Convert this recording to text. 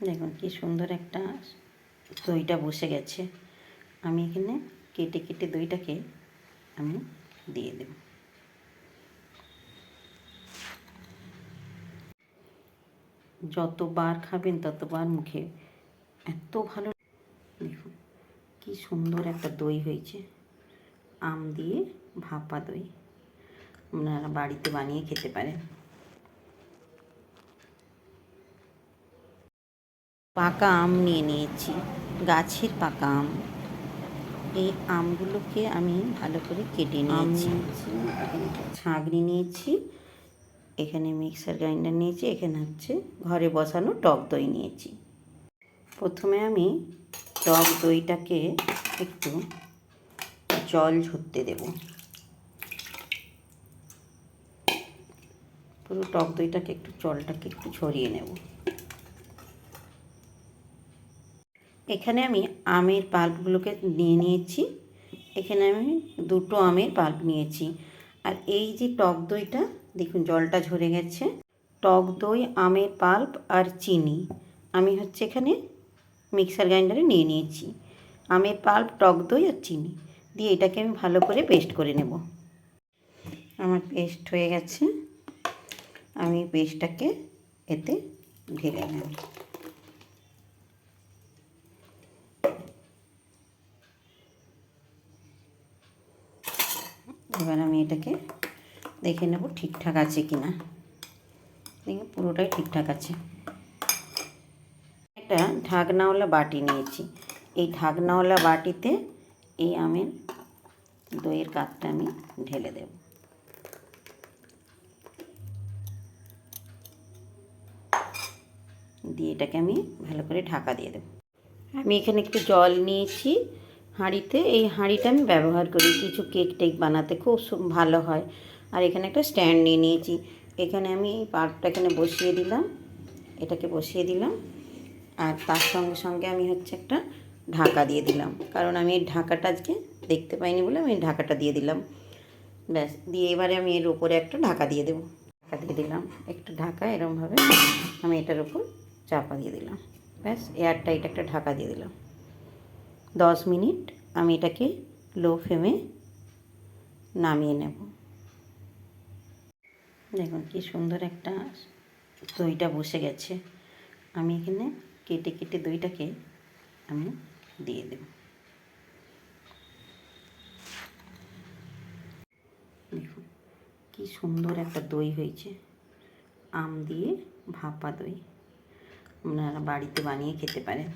দেখুন কি সুন্দর একটা দইটা বসে গেছে। আমি এখানে কেটে কেটে দইটাকে আমি দিয়ে দেব। যতবার খাবেন ততবার মুখে এত ভালো দেখুন কি সুন্দর একটা দই হয়েছে। আম দিয়ে ভাপা দই। আপনারা বাড়িতে বানিয়ে খেতে পারেন। পাকা আম নিয়ে নিয়েছি গাছের পাকা আম। এই আমগুলোকে আমি ভালো করে কেটে নিয়েছি। ছাঁকনি নিয়েছি এখানে মিক্সার গ্রাইন্ডার নিয়েছি এখানে হচ্ছে ঘরে বসানো টক দই নিয়েছি। প্রথমে আমি টক দইটাকে একটু জল ঝরতে দেব। পুরো টক দইটাকে একটু জলটাকে একটু ছড়িয়ে নেব। এখানে আমি আমের পাল্পগুলোকে নিয়ে নিয়েছি। এখানে আমি দুটো আমের পাল্প নিয়েছি। আর এই যে টক দইটা, দেখুন জলটা ঝরে গেছে। টক দই, আমের পাল্প আর চিনি আমি হচ্ছে এখানে মিক্সার গ্রাইন্ডারে নিয়ে নিয়েছি। আমের পাল্প, টক দই আর চিনি দিয়ে এটাকে আমি ভালো করে পেস্ট করে নেব। আমার পেস্ট হয়ে গেছে। আমি পেস্টটাকে এতে ঢেলে নেব। এবার আমি এটাকে দেখে নেব ঠিকঠাক আছে কি না পুরোটাই ঠিকঠাক আছে। একটা ঢাকনাওয়ালা বাটি নিয়েছি। এই ঢাকনাওয়ালা বাটিতে এই আমের দইয়ের কাপটা আমি ঢেলে দেব। দিয়ে এটাকে আমি ভালো করে ঢাকা দিয়ে দেব। আমি এখানে একটু জল নিয়েছি। হাঁড়িতে, এই হাঁড়িটা আমি ব্যবহার করি। কিছু কেক টেক বানাতে খুব ভালো হয়। আর এখানে একটা স্ট্যান্ড নিয়ে নিয়েছি। এখানে আমি এই পার্কটা এখানে বসিয়ে দিলাম। এটাকে বসিয়ে দিলাম। আর তার সঙ্গে সঙ্গে আমি হচ্ছে একটা ঢাকা দিয়ে দিলাম। কারণ আমি এই ঢাকাটা আজকে দেখতে পাইনি বলে আমি ঢাকাটা দিয়ে দিলাম। ব্যাস, দিয়ে এবারে আমি এর উপরে একটা ঢাকা দিয়ে দেবো। ঢাকা দিয়ে দিলাম। একটু ঢাকা এরমভাবে আমি এটার উপর চাপা দিয়ে দিলাম। ব্যাস এয়ার টাইট একটা ঢাকা দিয়ে দিলাম। দশ মিনিট আমি এটাকে লো ফ্লেমে নামিয়ে নেব। দেখুন কি সুন্দর একটা দইটা বসে গেছে। আমি এখানে কেটে কেটে দইটাকে আমি দিয়ে দেব। দেখুন কি সুন্দর একটা দই হয়েছে। আম দিয়ে ভাপা দই। আপনারা বাড়িতে বানিয়ে খেতে পারেন।